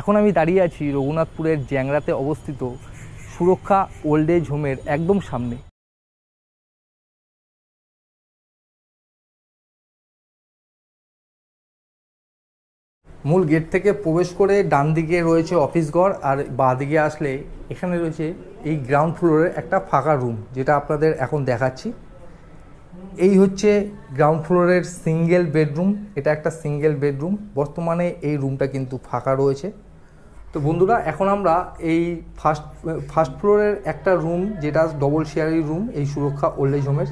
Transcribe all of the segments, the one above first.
এখন আমি দাঁড়িয়ে আছি রঘুনাথপুরের জ্যাংরাতে অবস্থিত সুরক্ষা ওল্ড এজ হোমের একদম সামনে। মূল গেট থেকে প্রবেশ করে ডান দিকে রয়েছে অফিস ঘর আর বাঁ দিকে আসলে এখানে রয়েছে এই গ্রাউন্ড ফ্লোরের একটা ফাঁকা রুম, যেটা আপনাদের এখন দেখাচ্ছি। এই হচ্ছে গ্রাউন্ড ফ্লোরের সিঙ্গেল বেডরুম, এটা একটা সিঙ্গেল বেডরুম। বর্তমানে এই রুমটা কিন্তু ফাঁকা রয়েছে। তো বন্ধুরা এখন আমরা এই ফার্স্ট ফার্স্ট ফ্লোরের একটা রুম যেটা ডবল শেয়ারি রুম এই সুরক্ষা ওল্ড এজ হোমের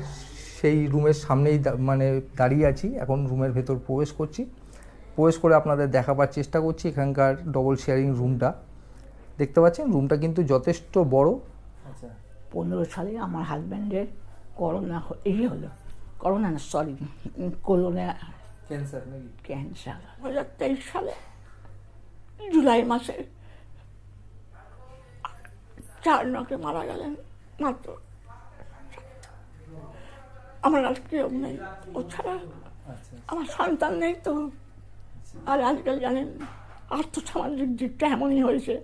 সেই রুমের সামনেই মানে দাঁড়িয়ে আছি। এখন রুমের ভেতর প্রবেশ করছি। প্রবেশ করে আপনাদের দেখাবার চেষ্টা করছি এখানকার ডবল শেয়ারিং রুমটা দেখতে পাচ্ছেন? রুমটা কিন্তু যথেষ্ট বড়। আচ্ছা পনেরো সালে আমার হাজব্যান্ডের করোনা এই হলো। করোনা না সরি করোনা ক্যান্সার ক্যান্সার দু হাজার তেইশ সালে জুলাই মাসে চার নকে মারা গেলেন, মাত্র। আমার আর কেউ নেই। ও ছাড়া আমার সন্তান নেই তো। আর আজকাল জানেন, আর্থসামাজিক দিকটা এমনই হয়েছে,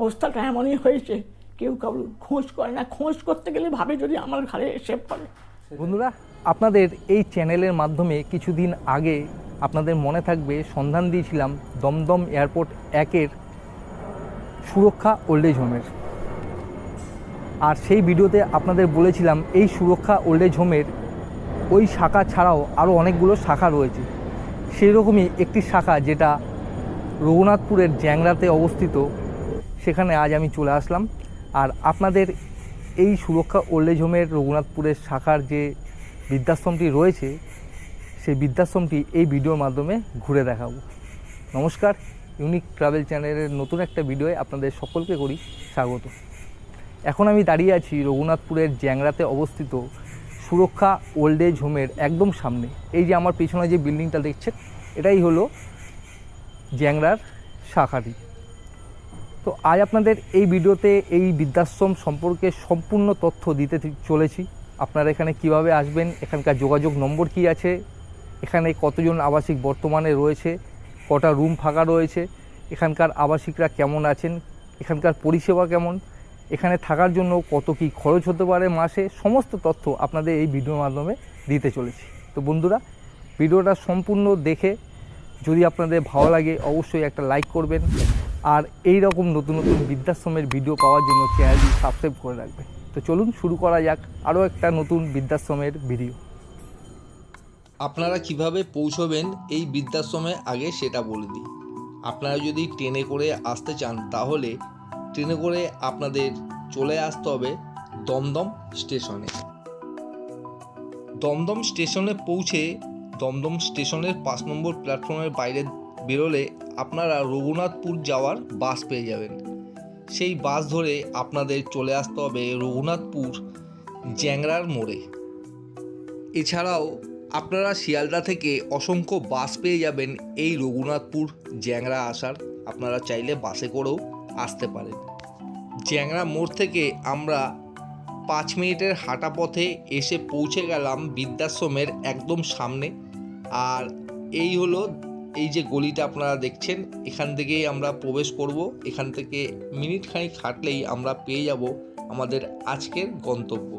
অবস্থাটা এমনই হয়েছে। কেউ কারোর খোঁজ করে না। খোঁজ করতে গেলে ভাবে যদি আমার ঘরে এসে পড়ে। বন্ধুরা, আপনাদের এই চ্যানেলের মাধ্যমে কিছুদিন আগে আপনাদের মনে থাকবে, সন্ধান দিয়েছিলাম দমদম এয়ারপোর্ট একের সুরক্ষা ওল্ড এজ হোমের। আর সেই ভিডিওতে আপনাদের বলেছিলাম এই সুরক্ষা ওল্ড এজ হোমের ওই শাখা ছাড়াও আরও অনেকগুলো শাখা রয়েছে। সেই রকমই একটি শাখা যেটা রঘুনাথপুরের জ্যাংরাতে অবস্থিত। সেখানে আজ আমি চলে আসলাম। আর আপনাদের এই সুরক্ষা ওল্ড এজ হোমের রঘুনাথপুরের শাখার যে বৃদ্ধাশ্রমটি রয়েছে, সেই বৃদ্ধাশ্রমটি এই ভিডিওর মাধ্যমে ঘুরে দেখাবো। নমস্কার, ইউনিক ট্রাভেল চ্যানেলের নতুন একটা ভিডিওয়ে আপনাদের সকলকে করি স্বাগত। এখন আমি দাঁড়িয়ে আছি রঘুনাথপুরের জ্যাংরাতে অবস্থিত সুরক্ষা ওল্ড এজ হোমের একদম সামনে। এই যে আমার পেছনে যে বিল্ডিংটা দেখছেন, এটাই হলো জ্যাংরার শাখাটি। তো আজ আপনাদের এই ভিডিওতে এই বৃদ্ধাশ্রম সম্পর্কে সম্পূর্ণ তথ্য দিতে চলেছি। আপনারা এখানে কীভাবে আসবেন, এখানকার যোগাযোগ নম্বর কি আছে, এখানে কতজন আবাসিক বর্তমানে রয়েছে, কটা রুম ফাঁকা রয়েছে, এখানকার আবাসিকরা কেমন আছেন, এখানকার পরিষেবা কেমন এখানে থাকার জন্য কত কি খরচ হতে পারে মাসে, সমস্ত তথ্য আপনাদের এই ভিডিওর মাধ্যমে দিতে চলেছি। তো বন্ধুরা, ভিডিওটা সম্পূর্ণ দেখে যদি আপনাদের ভালো লাগে, অবশ্যই একটা লাইক করবেন। আর এই রকম নতুন নতুন বৃদ্ধাশ্রমের ভিডিও পাওয়ার জন্য চ্যানেলটি সাবস্ক্রাইব করে রাখবেন। তো চলুন শুরু করা যাক আরও একটা নতুন বৃদ্ধাশ্রমের ভিডিও। আপনারা কীভাবে পৌঁছবেন এই বৃদ্ধাশ্রমে আগে সেটা বলে দিই। আপনারা যদি ট্রেনে করে আসতে চান, তাহলে ট্রেনে করে আপনাদের চলে আসতে হবে দমদম স্টেশনে। দমদম স্টেশনে পৌঁছে দমদম স্টেশনের পাঁচ নম্বর প্ল্যাটফর্মের বাইরে বেরোলে আপনারা রঘুনাথপুর যাওয়ার বাস পেয়ে যাবেন। সেই বাস ধরে আপনাদের চলে আসতে হবে রঘুনাথপুর জ্যাংরার মোড়ে। এছাড়াও আপনারা শিয়ালদা থেকে অসংখ্য বাস পেয়ে যাবেন এই রঘুনাথপুর জ্যাংরা আসার। আপনারা চাইলে বাসে করেও আসতে পারেন জ্যাংরা মোড় থেকে আমরা পাঁচ মিনিটের হাঁটা পথে এসে পৌঁছে গেলাম বৃদ্ধাশ্রমের একদম সামনে। আর এই হলো, এই যে গলিটা আপনারা দেখছেন, এখান থেকেই আমরা প্রবেশ করব। এখান থেকে মিনিট খানিক হাঁটলেই আমরা পেয়ে যাব আমাদের আজকের গন্তব্য।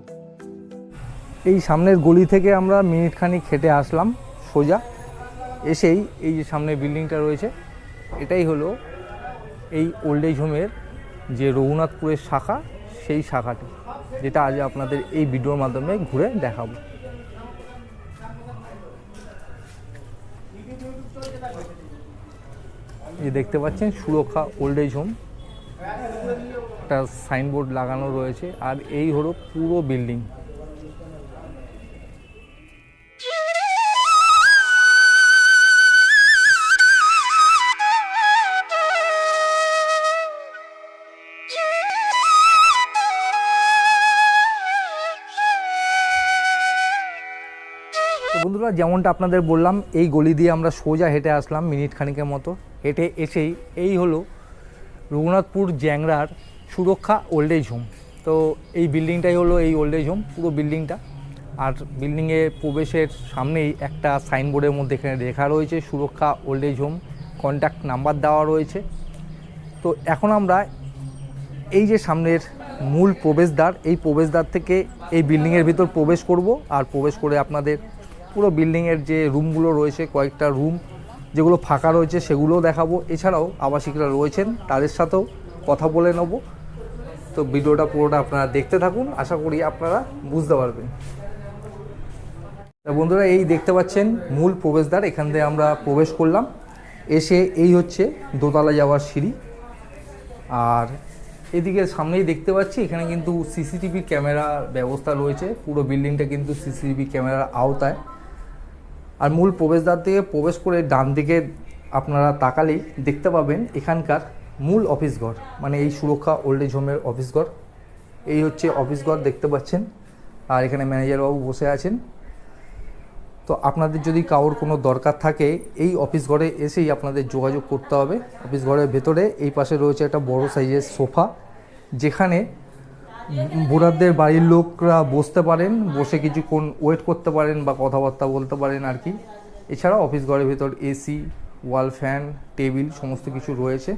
এই সামনের গলি থেকে আমরা মিনিট খানিক হেঁটে আসলাম সোজা। এসেই এই যে সামনে বিল্ডিংটা রয়েছে, এটাই হলো এই ওল্ড এজ হোমের যে রঘুনাথপুরের শাখা, সেই শাখাটি, যেটা আজ আপনাদের এই ভিডিওর মাধ্যমে ঘুরে দেখাবো। এই দেখতে পাচ্ছেন সুরক্ষা ওল্ড এজ হোম একটা সাইনবোর্ড লাগানো রয়েছে, আর এই হলো পুরো বিল্ডিং বন্ধুরা, যেমনটা আপনাদের বললাম, এই গলি দিয়ে আমরা সোজা হেঁটে আসলাম মিনিট খানিকের মতো। হেঁটে এসেই এই হলো রঘুনাথপুর জ্যাংরার সুরক্ষা ওল্ড এজ হোম। তো এই বিল্ডিংটাই হলো এই ওল্ড এজ হোম, পুরো বিল্ডিংটা। আর বিল্ডিংয়ে প্রবেশের সামনেই একটা সাইনবোর্ডের মধ্যে এখানে লেখা রয়েছে, Suraksha old age home contact number দেওয়া রয়েছে। তো এখন আমরা এই যে সামনের মূল প্রবেশদ্বার, এই প্রবেশদ্বার থেকে এই বিল্ডিংয়ের ভিতর প্রবেশ করব। আর প্রবেশ করে আপনাদের পুরো বিল্ডিংয়ের যে রুমগুলো রয়েছে, কয়েকটা রুম যেগুলো ফাঁকা রয়েছে সেগুলোও দেখাবো। এছাড়াও আবাসিকরা রয়েছেন, তাদের সাথেও কথা বলে নেব। তো ভিডিওটা পুরোটা আপনারা দেখতে থাকুন, আশা করি আপনারা বুঝতে পারবেন। বন্ধুরা, এই দেখতে পাচ্ছেন মূল প্রবেশদ্বার, এখান থেকে আমরা প্রবেশ করলাম। এসে এই হচ্ছে দোতলা যাওয়ার সিঁড়ি। আর এদিকে সামনেই দেখতে পাচ্ছি, এখানে কিন্তু সিসিটিভি ক্যামেরার ব্যবস্থা রয়েছে। পুরো বিল্ডিংটা কিন্তু সিসিটিভি ক্যামেরার আওতায়। আর মূল প্রবেশদ্বার থেকে প্রবেশ করে ডান দিকে আপনারা তাকালেই দেখতে পাবেন এখানকার মূল অফিস ঘর মানে এই সুরক্ষা ওল্ড এজ হোমের অফিস ঘর। এই হচ্ছে অফিস ঘর দেখতে পাচ্ছেন। আর এখানে ম্যানেজারবাবু বসে আছেন। তো আপনাদের যদি কারোর কোনো দরকার থাকে, এই অফিস ঘরে এসেই আপনাদের যোগাযোগ করতে হবে। অফিস ঘরের ভেতরে এই পাশে রয়েছে একটা বড় সাইজের সোফা, যেখানে বুড়াদের বাড়ির লোকরা বসতে পারেন, বসে কিছুক্ষণ ওয়েট করতে পারেন বা কথাবার্তা বলতে পারেন আর কি। এছাড়া অফিস ঘরের ভেতর এসি ওয়াল ফ্যান টেবিল সমস্ত কিছু রয়েছে।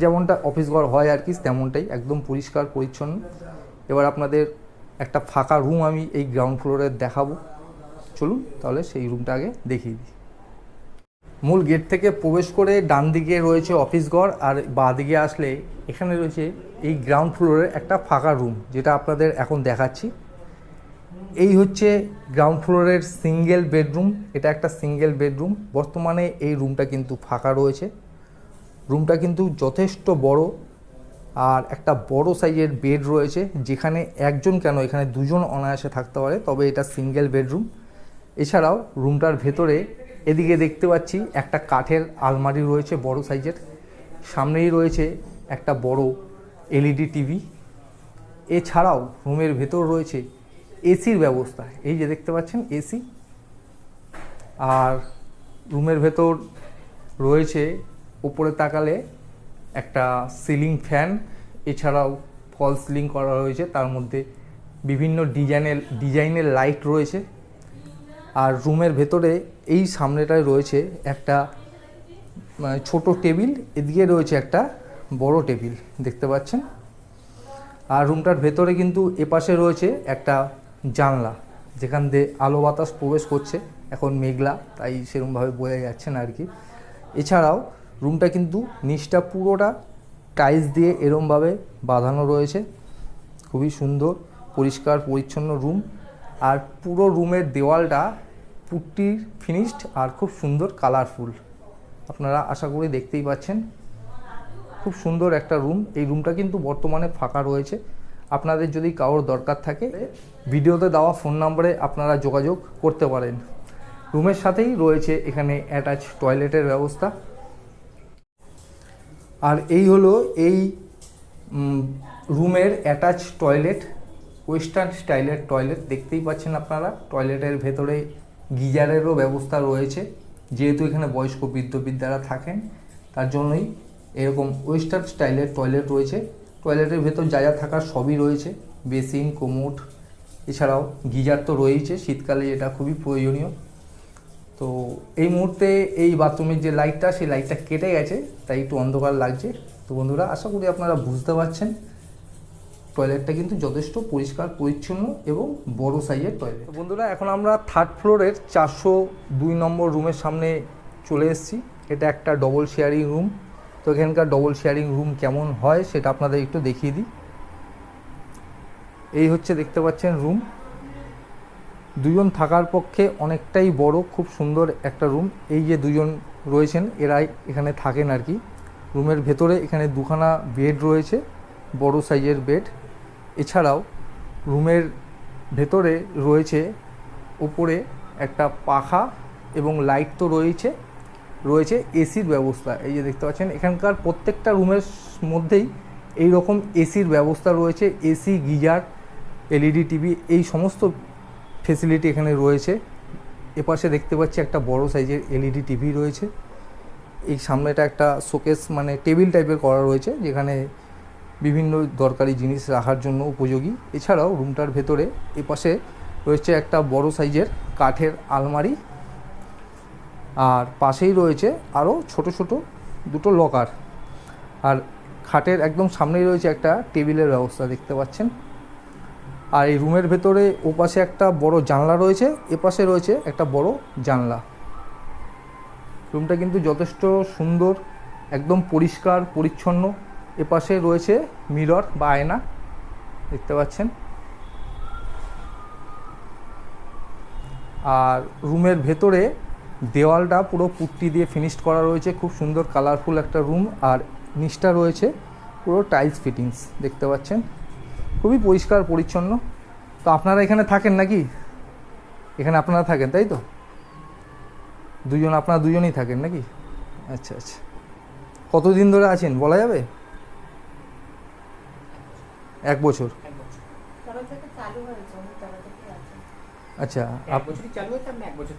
যেমনটা অফিস ঘর হয় আর কি, তেমনটাই একদম পরিষ্কার, পরিচ্ছন্ন। এবার আপনাদের একটা ফাঁকা রুম আমি এই গ্রাউন্ড ফ্লোরে দেখাবো। চলুন তাহলে সেই রুমটা আগে দেখিয়ে দিই। মূল গেট থেকে প্রবেশ করে ডান দিকে রয়েছে অফিস ঘর আর বাঁ দিকে আসলে এখানে রয়েছে এই গ্রাউন্ড ফ্লোরের একটা ফাঁকা রুম যেটা আপনাদের এখন দেখাচ্ছি। এই হচ্ছে গ্রাউন্ড ফ্লোরের সিঙ্গেল বেডরুম এটা একটা সিঙ্গেল বেডরুম বর্তমানে এই রুমটা কিন্তু ফাঁকা রয়েছে। রুমটা কিন্তু যথেষ্ট বড় আর একটা বড় সাইজের বেড রয়েছে, যেখানে একজন কেন, এখানে দুজন অনায়াসে থাকতে পারে, তবে এটা সিঙ্গেল বেডরুম এছাড়াও রুমটার ভেতরে এদিকে দেখতে পাচ্ছি একটা কাঠের আলমারি রয়েছে বড় সাইজের। সামনেই রয়েছে একটা বড় এলইডি টিভি। এছাড়াও রুমের ভেতর রয়েছে এসির ব্যবস্থা। এই যে দেখতে পাচ্ছেন এসি। আর রুমের ভেতর রয়েছে উপরে তাকালে একটা সিলিং ফ্যান। এছাড়াও ফল সিলিং করা রয়েছে। তার মধ্যে বিভিন্ন ডিজাইনের ডিজাইনের লাইট রয়েছে। আর রুমের ভেতরে এই সামনেটায় রয়েছে একটা ছোট টেবিল, এদিকে রয়েছে একটা বড় টেবিল, দেখতে পাচ্ছেন? আর রুমটার ভেতরে কিন্তু এপাশে রয়েছে একটা জানলা, যেখান দিয়ে আলো বাতাস প্রবেশ করছে, এখন মেঘলা, তাই সেরকমভাবে বোঝা যাচ্ছে না আর কি। এছাড়াও রুমটা কিন্তু নিচটা পুরোটা টাইলস দিয়ে এরমভাবে বাঁধানো রয়েছে, খুবই সুন্দর, পরিষ্কার, পরিচ্ছন্ন রুম। আর পুরো রুমের দেওয়ালটা পুট্টি ফিনিশড আর খুব সুন্দর কালারফুল আপনারা আশা করি দেখতেই পাচ্ছেন। খুব সুন্দর একটা রুম এই রুমটা কিন্তু বর্তমানে ফাঁকা রয়েছে। আপনাদের যদি কারোর দরকার থাকে, ভিডিওতে দেওয়া ফোন নম্বরে আপনারা যোগাযোগ করতে পারেন। রুমের সাথেই রয়েছে এখানে অ্যাটাচ টয়লেটের ব্যবস্থা। আর এই হলো এই রুমের অ্যাটাচ টয়লেট ওয়েস্টার্ন স্টাইলের টয়লেট দেখতেই পাচ্ছেন আপনারা। টয়লেটের ভেতরে গিজারেরও ব্যবস্থা রয়েছে, যেহেতু এখানে বয়স্ক বৃদ্ধ বৃদ্ধারা থাকেন, তার জন্যই এরকম ওয়েস্টার্ন স্টাইলের টয়লেট রয়েছে। টয়লেটের ভেতর যা যা থাকার সবই রয়েছে, বেসিন, কোমোট, এছাড়াও গিজার তো রয়েছে শীতকালে এটা খুবই প্রয়োজনীয়। তো এই মুহূর্তে এই বাথরুমের যে লাইটটা, সেই লাইটটা কেটে গেছে, তাই একটু অন্ধকার লাগছে। তো বন্ধুরা, আশা করি আপনারা বুঝতে পারছেন। টয়লেটটা কিন্তু যথেষ্ট পরিষ্কার, পরিচ্ছন্ন এবং বড় সাইজের টয়লেট বন্ধুরা, এখন আমরা থার্ড ফ্লোরের চারশো দুই নম্বর রুমের সামনে চলে এসেছি। এটা একটা ডবল শেয়ারিং রুম তো এখানকার ডবল শেয়ারিং রুম কেমন হয় সেটা আপনাদের একটু দেখিয়ে দিই। এই হচ্ছে দেখতে পাচ্ছেন রুম দুজন থাকার পক্ষে অনেকটাই বড়, খুব সুন্দর একটা রুম এই যে দুজন রয়েছেন, এরাই এখানে থাকেন আর কি। রুমের ভেতরে এখানে দুখানা বেড রয়েছে, বড় সাইজের বেড এছাড়াও রুমের ভেতরে রয়েছে ওপরে একটা পাখা এবং লাইট তো রয়েছে রয়েছে এসির ব্যবস্থা। এই যে দেখতে পাচ্ছেন, এখানকার প্রত্যেকটা রুমের মধ্যেই এই রকম এসির ব্যবস্থা রয়েছে, এসি, গিজার, এলইডি, টিভি, এই সমস্ত ফেসিলিটি এখানে রয়েছে। এপাশে দেখতে পাচ্ছি একটা বড় সাইজের এলইডি, টিভি রয়েছে। এই সামনেটা একটা শোকেস মানে টেবিল টাইপের করা রয়েছে, যেখানে বিভিন্ন দরকারি জিনিস রাখার জন্য উপযোগী। এছাড়াও রুমটার ভেতরে এপাশে রয়েছে একটা বড় সাইজের কাঠের আলমারি। আর পাশেই রয়েছে আরও ছোট ছোট দুটো লকার। আর খাটের একদম সামনেই রয়েছে একটা টেবিলের ব্যবস্থা দেখতে পাচ্ছেন। আর এই রুমের ভেতরে ওপাশে একটা বড় জানলা রয়েছে, এপাশে রয়েছে একটা বড় জানলা। রুমটা কিন্তু যথেষ্ট সুন্দর, একদম পরিষ্কার, পরিচ্ছন্ন। এপাশে রয়েছে মিরর বা আয়না, দেখতে পাচ্ছেন। আর রুমের ভেতরে দেওয়ালটা পুরো পুট্টি দিয়ে ফিনিশড করা রয়েছে, খুব সুন্দর কালারফুল একটা রুম আর নিচটা রয়েছে পুরো টাইলস ফিটিংস দেখতে পাচ্ছেন। খুবই পরিষ্কার, পরিচ্ছন্ন। তো আপনারা এখানে থাকেন নাকি? এখানে আপনারা থাকেন, তাই তো? দুজন, আপনারা দুজনেই থাকেন নাকি? আচ্ছা আচ্ছা। কতদিন ধরে আছেন, বলা যাবে এক বছর তবে থেকে চালু হয়েছে অনেক তবে থেকে আছে আচ্ছা এক আপ- বছরই চালু হয়েছে আমি এক বছর?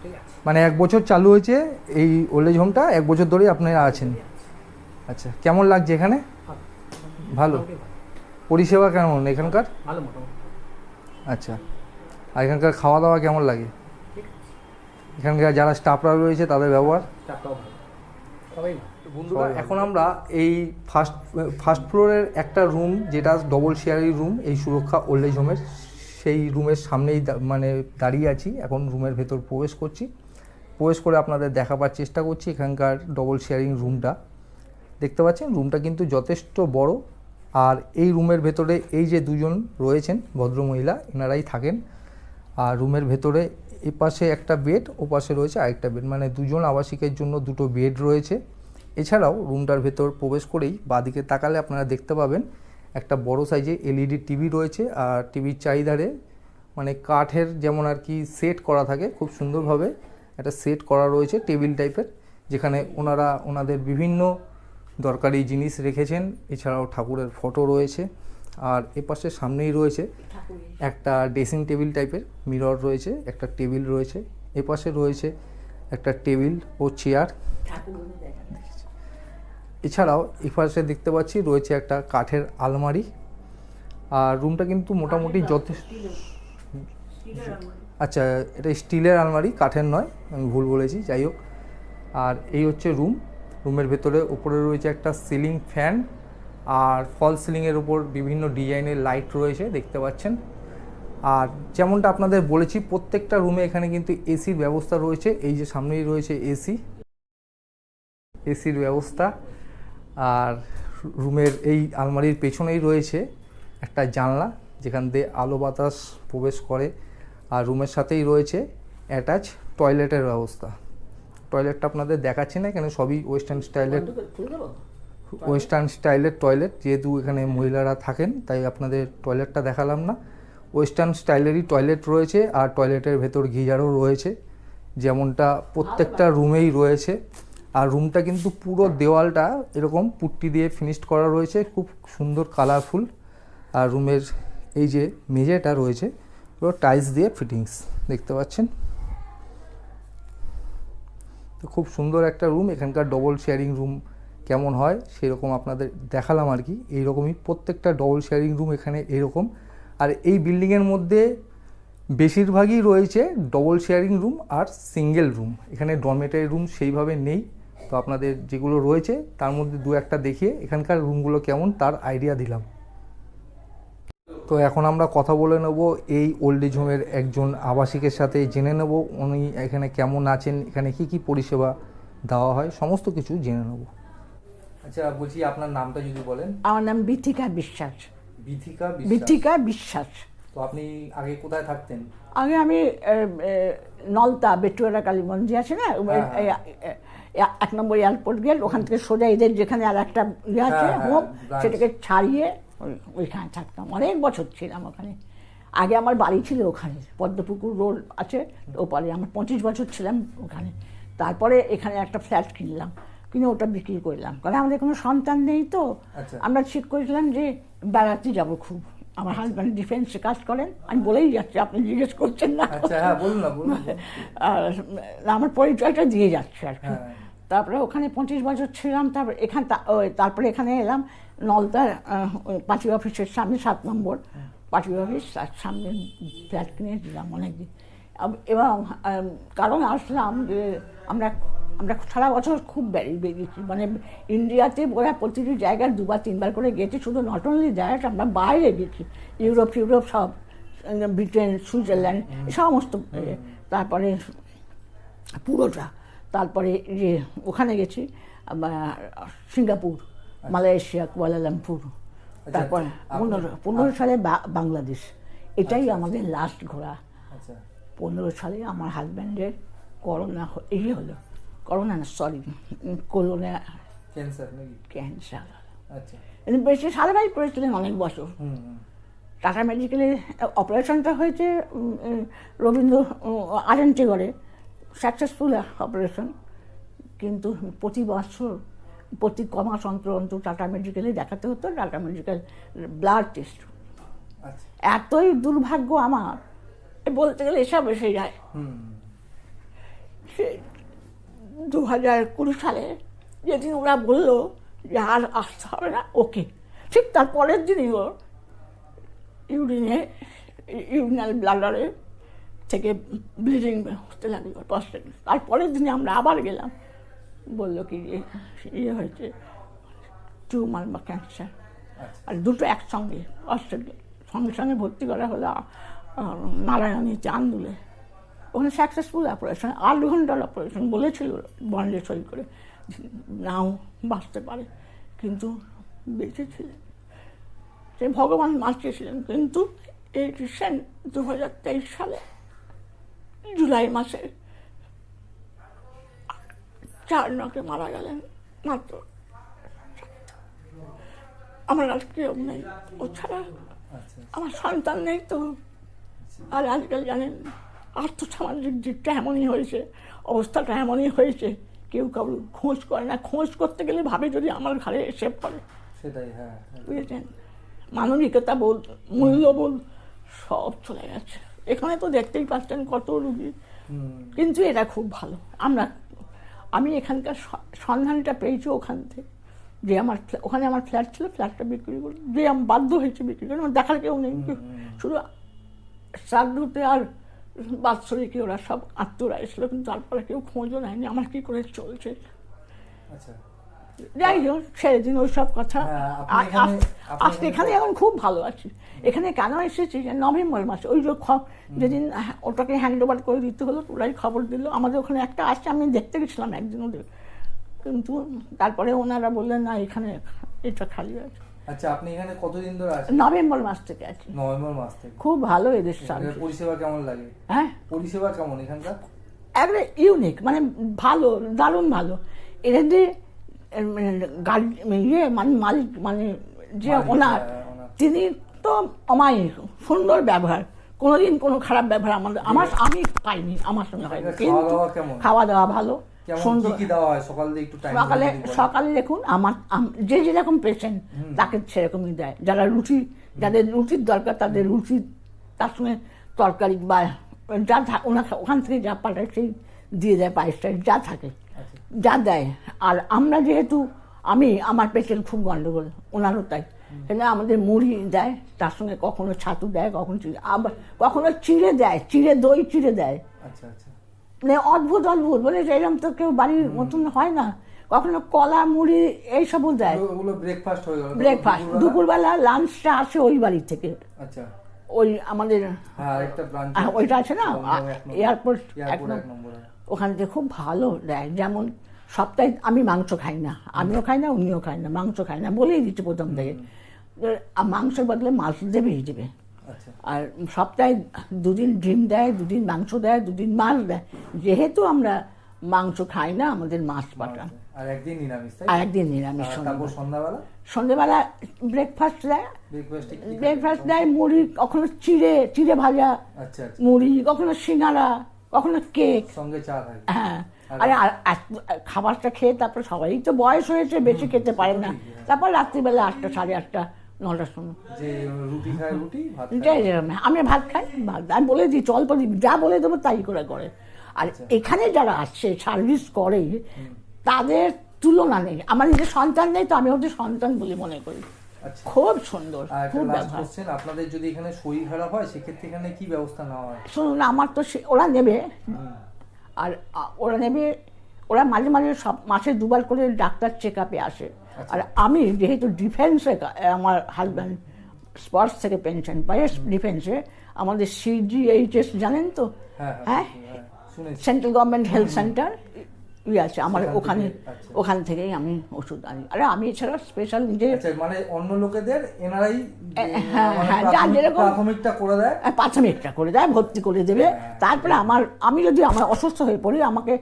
থেকে আছি। মানে এক বছর চালু হয়েছে এই ওল্ড এজ হোমটা এক বছর ধরেই আপনারা আছেন। আচ্ছা কেমন লাগছে এখানে? ভালো। পরিষেবা কেমন এখানকার? আচ্ছা আর এখানকার খাওয়া দাওয়া কেমন লাগে? এখানকার যারা স্টাফরা রয়েছে তাদের ব্যবহার? সবাই বন্ধুরা এখন আমরা এই ফার্স্ট ফার্স্ট ফ্লোরের একটা রুম যেটা ডবল শেয়ারিং রুম এই সুরক্ষা ওল্ড এজ হোমের সেই রুমের সামনেই মানে দাঁড়িয়ে আছি। এখন রুমের ভেতর প্রবেশ করছি। প্রবেশ করে আপনাদের দেখাবার চেষ্টা করছি এখানকার ডবল শেয়ারিং রুমটা দেখতে পাচ্ছেন রুমটা কিন্তু যথেষ্ট বড়। আর এই রুমের ভেতরে এই যে দুজন রয়েছেন ভদ্রমহিলা এনারাই থাকেন। আর রুমের ভেতরে এপাশে একটা বেড ওপাশে রয়েছে আরেকটা বেড মানে দুজন আবাসিকের জন্য দুটো বেড রয়েছে। এছাড়াও রুমটার ভেতর প্রবেশ করেই বাদিকে তাকালে আপনারা দেখতে পাবেন একটা বড় সাইজে এলইডি টিভি রয়েছে আর টিভির চাহিদারে মানে কাঠের যেমন আর কি সেট করা থাকে খুব সুন্দরভাবে একটা সেট করা রয়েছে টেবিল টাইপের যেখানে ওনারা ওনাদের বিভিন্ন দরকারি জিনিস রেখেছেন। এছাড়াও ঠাকুরের ফটো রয়েছে আর এপাশে সামনেই রয়েছে একটা ড্রেসিং টেবিল টাইপের মিরর রয়েছে একটা টেবিল রয়েছে। এপাশে রয়েছে একটা টেবিল ও চেয়ার এছাড়াও এপাশে দেখতে পাচ্ছি রয়েছে একটা কাঠের আলমারি। আর রুমটা কিন্তু মোটামুটি যথেষ্ট আচ্ছা এটা স্টিলের আলমারি কাঠের নয় আমি ভুল বলেছি যাই হোক। আর এই হচ্ছে রুম। রুমের ভেতরে উপরে রয়েছে একটা সিলিং ফ্যান আর ফল সিলিংয়ের উপর বিভিন্ন ডিজাইনের লাইট রয়েছে দেখতে পাচ্ছেন। আর যেমনটা আপনাদের বলেছি প্রত্যেকটা রুমে এখানে কিন্তু এসির ব্যবস্থা রয়েছে। এই যে সামনেই রয়েছে এসি। এসির ব্যবস্থা। আর রুমের এই আলমারির পেছনেই রয়েছে একটা জানলা যেখান দিয়ে আলো বাতাস প্রবেশ করে আর রুমের সাথেই রয়েছে অ্যাটাচ টয়লেটের ব্যবস্থা। টয়লেটটা আপনাদের দেখাচ্ছি না এখানে সবই ওয়েস্টার্ন স্টাইলের ওয়েস্টার্ন স্টাইলের টয়লেট যেহেতু এখানে মহিলারা থাকেন তাই আপনাদের টয়লেটটা দেখালাম না। ওয়েস্টার্ন স্টাইলেরই টয়লেট রয়েছে আর টয়লেটের ভেতর গিজারও রয়েছে যেমনটা প্রত্যেকটা রুমেই রয়েছে। আর রুমটা কিন্তু পুরো দেওয়ালটা এরকম পুট্টি দিয়ে ফিনিশড করা রয়েছে, খুব সুন্দর কালারফুল আর রুমের এই যে মেঝেটা রয়েছে, পুরো টাইলস দিয়ে ফিটিংস দেখতে পাচ্ছেন? তো খুব সুন্দর একটা রুম এখানকার ডবল শেয়ারিং রুম কেমন হয় সেরকম আপনাদের দেখালাম আর কি। এইরকমই প্রত্যেকটা ডবল শেয়ারিং রুম এখানে এরকম। আর এই বিল্ডিংয়ের মধ্যে বেশিরভাগই রয়েছে ডবল শেয়ারিং রুম আর সিঙ্গেল রুম এখানে ডরমেটারি রুম সেইভাবে নেই। তো আপনাদের যেগুলো রয়েছে তার মধ্যে দু একটা দেখিয়ে এখানকার রুমগুলো কেমন তার আইডিয়া দিলাম। তো এখন আমরা কথা বলে নেব এই ওল্ড এজ হোমের একজন আবাসিকের সাথে জেনে নেব উনি এখানে কেমন আছেন এখানে কি কি পরিষেবা দেওয়া হয় সমস্ত কিছু জেনে নেব। আচ্ছা বলছি আপনার নামটা যদি বলেন। আমার নাম বিথিকা বিশ্বাস। বিথিকা বিথিকা বিশ্বাস। তো আপনি আগে কোথায় থাকতেন? আগে আমি নলতা বেটুয়ারা কালী মন্দির আছে না? হ্যাঁ, এ, এক নম্বর এয়ারপোর্ট গেল ওখান থেকে সোজা এদের যেখানে আর একটা ইয়ে আছে হ্যাঁ, হ্যাঁ, হোম সেটাকে ছাড়িয়ে ওইখানে থাকতাম। অনেক বছর ছিলাম ওখানে। আগে আমার বাড়ি ছিল ওখানে পদ্মপুকুর রোড আছে ওপারে আমার পঁচিশ বছর ছিলাম ওখানে। তারপরে এখানে একটা ফ্ল্যাট কিনলাম কিনে ওটা বিক্রি করলাম। কারণ আমাদের কোনো সন্তান নেই তো। আচ্ছা। আমরা ঠিক করেছিলাম যে বেড়াতে যাব খুব। আমার হাজব্যান্ড ডিফেন্সে কাজ করেন আমি বলেই যাচ্ছি আপনি জিজ্ঞেস করছেন না। আচ্ছা হ্যাঁ আমার পরিচয়টা দিয়ে যাচ্ছে আর কি। হ্যাঁ। তারপরে ওখানে পঁচিশ বছর ছিলাম তারপরে এখান তারপরে এখানে এলাম নলতার পার্টি অফিসের সামনে সাত নম্বর। পার্টি অফিস তার সামনে ফ্ল্যাট কিনে দিলাম অনেকদিন। এবং কারণ আসলাম যে আমরা আমরা সারা বছর খুব বেরিয়ে বেরিয়েছি। মানে ইন্ডিয়াতে ওরা প্রতিটি জায়গায় দুবার তিনবার করে গেছি শুধু নট অনলি জায়গাটা আমরা বাইরে গেছি। ইউরোপ ইউরোপ সব ব্রিটেন সুইজারল্যান্ড সমস্ত তারপরে পুরোটা। তারপরে যে ওখানে গেছি সিঙ্গাপুর মালয়েশিয়া কুয়ালালামপুর তারপর পনেরো পনেরো সালে বাংলাদেশ। এটাই আমাদের লাস্ট ঘোরা আচ্ছা। পনেরো সালে আমার হাজব্যান্ডের করোনা এই হলো। করোনা না সরি করোনা ক্যান্সার ক্যান্সার আচ্ছা। বেশি সারাই করেছিলেন অনেক বছর। টাটা মেডিকেলে অপারেশনটা হয়েছে রবীন্দ্র আরেন্টিগড়ে সাকসেসফুল অপারেশন কিন্তু প্রতি বছর প্রতি ক মাস অন্তর অন্তর টাটা মেডিকেলে দেখাতে হতো টাটা মেডিকেল ব্লাড টেস্ট এতই দুর্ভাগ্য আমার বলতে গেলে এসব এসে যায়। সে দু হাজার কুড়ি সালে যেদিন ওরা বলল যে আর আসতে হবে না ওকে। ঠিক তার পরের দিনই ওর ইউরিনে ইউরিনাল ব্লাডারে থেকে ব্লিডিং হতে লাগল প্রস্টেট তারপরের দিনে আমরা আবার গেলাম। বলল কি যে ইয়ে হয়েছে টিউমার বা ক্যান্সার। আচ্ছা। আর দুটো একসঙ্গে অস্ট্রেলিয়া সঙ্গে সঙ্গে ভর্তি করা হলো নারায়ণী চান্দুলে ওখানে সাকসেসফুল অপারেশন আট ঘণ্টার অপারেশন বলেছিল বন্ডে সই করে। নাও বাঁচতে পারে। কিন্তু বেঁচেছিলেন সে ভগবান বাঁচিয়েছিলেন। কিন্তু এই রিসেন্ট দু হাজার তেইশ সালে জুলাই মাসে চার নকে মারা গেলেন মাত্র। আমার আর কেউ নেই। ও ছাড়া আমার সন্তান নেই তো। আর আজকাল জানেন আর্থসামাজিক দিকটা এমনই হয়েছে অবস্থাটা এমনই হয়েছে। কেউ কারোর খোঁজ করে না। খোঁজ করতে গেলে ভাবে যদি আমার ঘরে এসে পড়ে। সেটাই হ্যাঁ হ্যাঁ। বুঝেছেন? মানবিকতা বোধ মূল্যবোধ সব চলে গেছে। এখানে তো দেখতেই পাচ্ছেন কত রুগী। কিন্তু এটা খুব ভালো। আমরা আমি এখানকার সন্ধানটা পেয়েছি ওখান থেকে। যে আমার ওখানে আমার ফ্ল্যাট ছিল ফ্ল্যাটটা বিক্রি করে যে আমি বাধ্য হয়েছে বিক্রি করে আমার দেখার কেউ নেই। শুধু শ্রাদ্ধতে আর বাৎসরিকে ওরা সব আত্মীয়রা এসলো কিন্তু তারপরে কেউ খোঁজও নেয়নি। আমার কী করে চলছে? আচ্ছা। যাই হোক ছেড়ে দিন ওই সব কথা। হ্যাঁ, আপনি এখানে- এখানে খুব ভালো আছি। এখানে কেন এসেছি? যে নভেম্বর মাসে। ওই যে যেদিন হ্যাঁ, ওটাকে হ্যান্ড ওভার করে দিতে হলো ওরাই খবর দিল। আমাদের ওখানে একটা আসছে আমি দেখতে গেছিলাম একদিন ওদের। কিন্তু তারপরে ওনারা বললেন না এখানে এটা খালি আছে। আচ্ছা আপনি এখানে কতদিন ধরে আছেন? নভেম্বর মাস থেকে আছি। নভেম্বর মাস থেকে। খুব ভালো এদের সার্ভিস। পরিষেবা কেমন লাগে? হ্যাঁ। পরিষেবা কেমন এখানকার? একবারে ইউনিক মানে ভালো দারুণ ভালো। এদের গাড়ি ইয়ে মানে মালিক মানে যে ওনার হ্যাঁ, তিনি তো অমায়িক সুন্দর ব্যবহার। কোনোদিন কোনো খারাপ ব্যবহার আমাদের আমার আমি পাইনি আমার সঙ্গে হয়নি। কিন্তু খাওয়া দাওয়া ভালো সুন্দর। হয়? সকাল সকালে দেখুন আমার যে যেরকম পেশেন্ট তাকে সেরকমই দেয়। যারা রুটি যাদের রুটির দরকার তাদের রুটি তার সঙ্গে তরকারি বা যা থা- ওনা ওখান থেকে যা পাঠায় সেই দিয়ে দেয় পায়েসটা যা থাকে। যা দেয়। আর আমরা যেহেতু আমি আমার পেশেন্ট খুব গন্ডগোল ওনারও তাই। তাহলে আমাদের মুড়ি দেয় তার সঙ্গে কখনো ছাতু দেয় কখনো চিড়ে আবার কখনো চিড়ে দেয় চিড়ে দই চিড়ে দেয়। আচ্ছা আচ্ছা। মানে অদ্ভুত অদ্ভুত মানে এরকম তো কেউ বাড়ির মতন হয় না। কখনো কলা মুড়ি এইসবও দেয়। ব্রেকফাস্ট ব্রেকফাস্ট দুপুরবেলা? লাঞ্চটা আসে ওই বাড়ি থেকে। আচ্ছা। ওই আমাদের হ্যাঁ ওইটা আছে না? এয়ারপোর্ট ওখান থেকে খুব ভালো দেয় যেমন সপ্তাহে আমি মাংস খাই না আমিও খাই না উনিও খাই না মাংস খাই না বলেই দিচ্ছে প্রথম থেকে। আর মাংসের বদলে মাছ দেবেই দেবে। আচ্ছা। আর সপ্তাহে দুদিন ডিম দেয় দুদিন মাংস দেয় দুদিন মাছ দেয়। যেহেতু আমরা মাংস খাই না আমাদের মাছ পাঠান। আর একদিন নিরামিষ তাই আর একদিন নিরামিষ তারপর সন্ধ্যাবেলা? ব্রেকফাস্ট দেয়। ব্রেকফাস্ট দেয় মুড়ি কখনো চিড়ে চিড়ে ভাজা আচ্ছা আচ্ছা। মুড়ি কখনো সিঙ্গারা কখনো কেক সঙ্গে চা থাকে। হ্যাঁ। আরে খাবারটা খেয়ে তারপর সবাই তো বয়স হয়েছে বেশি খেতে পারে না। তারপর রাত্রিবেলা আটটা সাড়ে আটটা নটার সময়। আমি ভাত খাই ভাত আমি বলে দিই চল যা বলে দেবো তাই করে করে। আর আচ্ছা। এখানে যারা আসছে সার্ভিস করে তাদের তুলনা নেই। আমার নিজের সন্তান নেই তো আমি ওদের সন্তান বলে মনে করি। আচ্ছা। খুব সুন্দর খুব ব্যবহার। আপনাদের যদি এখানে শরীর খারাপ হয় সেক্ষেত্রে এখানে কি ব্যবস্থা নেওয়া হয়? শুনুন আমার তো ওরা নেবে। আর ওরা নেবে ওরা মাঝে মাঝে সব মাসে দুবার করে ডাক্তার চেক আপে আসে আর আমি যেহেতু ডিফেন্সে আমার হাজব্যান্ড স্পোর্টস থেকে পেনশন পাই ডিফেন্সে আমাদের সিজিএইচএস জানেন তো? হ্যাঁ সেন্ট্রাল গভর্নমেন্ট হেলথ সেন্টার ইয়ে আছে আমার ওখানে আচ্ছা। ওখান থেকেই আমি ওষুধ আনি। আরে আমি এছাড়া স্পেশাল নিজে আচ্ছা মানে অন্য লোকেদের এনারাই হ্যাঁ, হ্যাঁ, যেরকম- প্রাথমিকটা করে দেয়? আহ, প্রাথমিকটা করে দেয় ভর্তি করে দেবে। তারপরে আমার আমি যদি আমার অসুস্থ হয়ে পড়ি আমাকে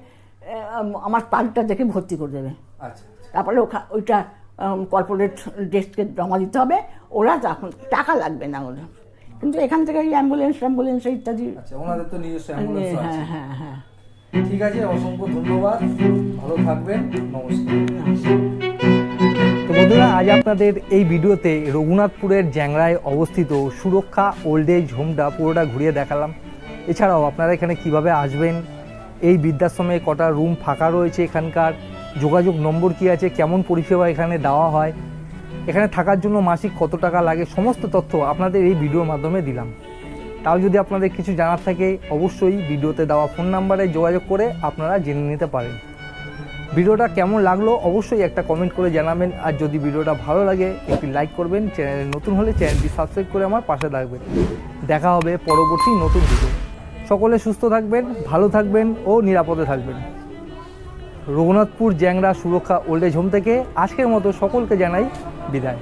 আমার পালটা দেখে ভর্তি করে দেবে। আচ্ছা তারপরে ওখা- ওইটা কর্পোরেট ডেস্ককে জমা দিতে হবে। ওরা তখন টাকা লাগবে না ওদের। কিন্তু এখান থেকে অ্যাম্বুলেন্স অ্যাম্বুলেন্স ইত্যাদি অ্যাম্বুলেন্স আছে। হ্যাঁ হ্যাঁ হ্যাঁ। ঠিক আছে, অসংখ্য ধন্যবাদ। ভালো থাকবেন, নমস্কার। তো বন্ধুরা, আজ আপনাদের এই ভিডিওতে রঘুনাথপুরের জ্যাংরায় অবস্থিত সুরক্ষা ওল্ড এজ হোমটা পুরোটা ঘুরিয়ে দেখালাম। এছাড়াও আপনারা এখানে কীভাবে আসবেন, এই বৃদ্ধাশ্রমে কটা রুম ফাঁকা রয়েছে এখানকার, যোগাযোগ নম্বর কি আছে, কেমন পরিষেবা এখানে দেওয়া হয়, এখানে থাকার জন্য মাসিক কত টাকা লাগে, সমস্ত তথ্য আপনাদের এই ভিডিওর মাধ্যমে দিলাম। তাও যদি আপনাদের কিছু জানার থাকে, অবশ্যই ভিডিওতে দেওয়া ফোন নাম্বারে যোগাযোগ করে আপনারা জেনে নিতে পারেন। ভিডিওটা কেমন লাগল অবশ্যই একটা কমেন্ট করে জানাবেন। আর যদি ভিডিওটা ভালো লাগে, একটি লাইক করবেন। চ্যানেলে নতুন হলে চ্যানেলটি সাবস্ক্রাইব করে আমার পাশে থাকবেন। দেখা হবে পরবর্তী নতুন ভিডিও। সকলে সুস্থ থাকবেন, ভালো থাকবেন ও নিরাপদে থাকবেন। রঘুনাথপুর জ্যাংরা সুরক্ষা ওল্ড এজ হোম থেকে আজকের মতো সকলকে জানাই বিদায়।